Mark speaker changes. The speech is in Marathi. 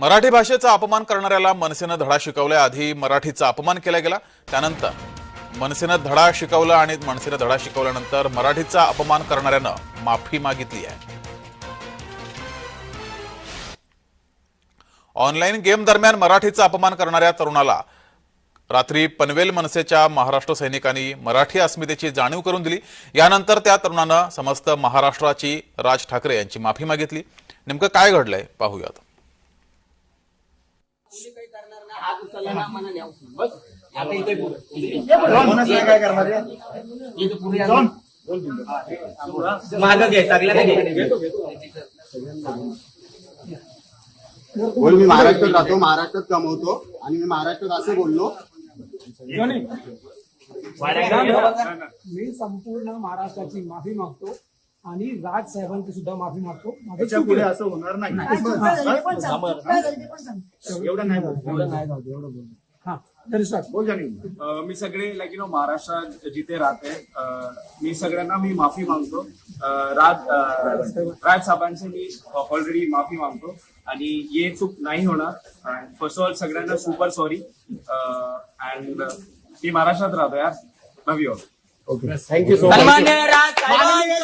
Speaker 1: मराठी भाषेचा अपमान करणाऱ्याला मनसेनं धडा शिकवल्या आधी मराठीचा अपमान केला गेला. त्यानंतर मनसेनं धडा शिकवला आणि मनसेनं धडा शिकवल्यानंतर मराठीचा अपमान करणाऱ्यानं माफी मागितली आहे. ऑनलाईन गेम दरम्यान मराठीचा अपमान करणाऱ्या तरुणाला रात्री पनवेल मनसेच्या महाराष्ट्र सैनिकांनी मराठी अस्मितेची जाणीव करून दिली. यानंतर त्या तरुणानं समस्त महाराष्ट्राची राज ठाकरे यांची माफी मागितली. नेमकं काय घडलंय पाहूयात.
Speaker 2: मागं घे सगळ्यांना घे.
Speaker 3: बोल मी महाराष्ट्रात राहतो महाराष्ट्रात कमवतो आणि मी महाराष्ट्रात असं बोललो.
Speaker 4: मी संपूर्ण महाराष्ट्राची माफी मागतो. आणि राज साहेबांची सुद्धा माफी मागतो. माझं
Speaker 3: त्याच्या पुढे असं होणार नाही. एवढं नाही बोल.
Speaker 4: एवढं नाही जाऊ दे, एवढं बोल. हा तरी स्टार्ट
Speaker 3: बोल जाणी
Speaker 5: अ, मी सगळे लाईक यु नो महाराष्ट्रात जिथे राहते अ, मी सगळ्यांना मी माफी मागतो. अ, राज अ, राज साहेबांचे मी ऑलरेडी माफी मागतो. आणि ये चूक नाही होणार. फर्स्ट ऑफ ऑल सगळ्यांना सुपर सॉरी अँड मी महाराष्ट्रात राहतो यार. लव यू
Speaker 2: सन्मान्य राज साहेबांचा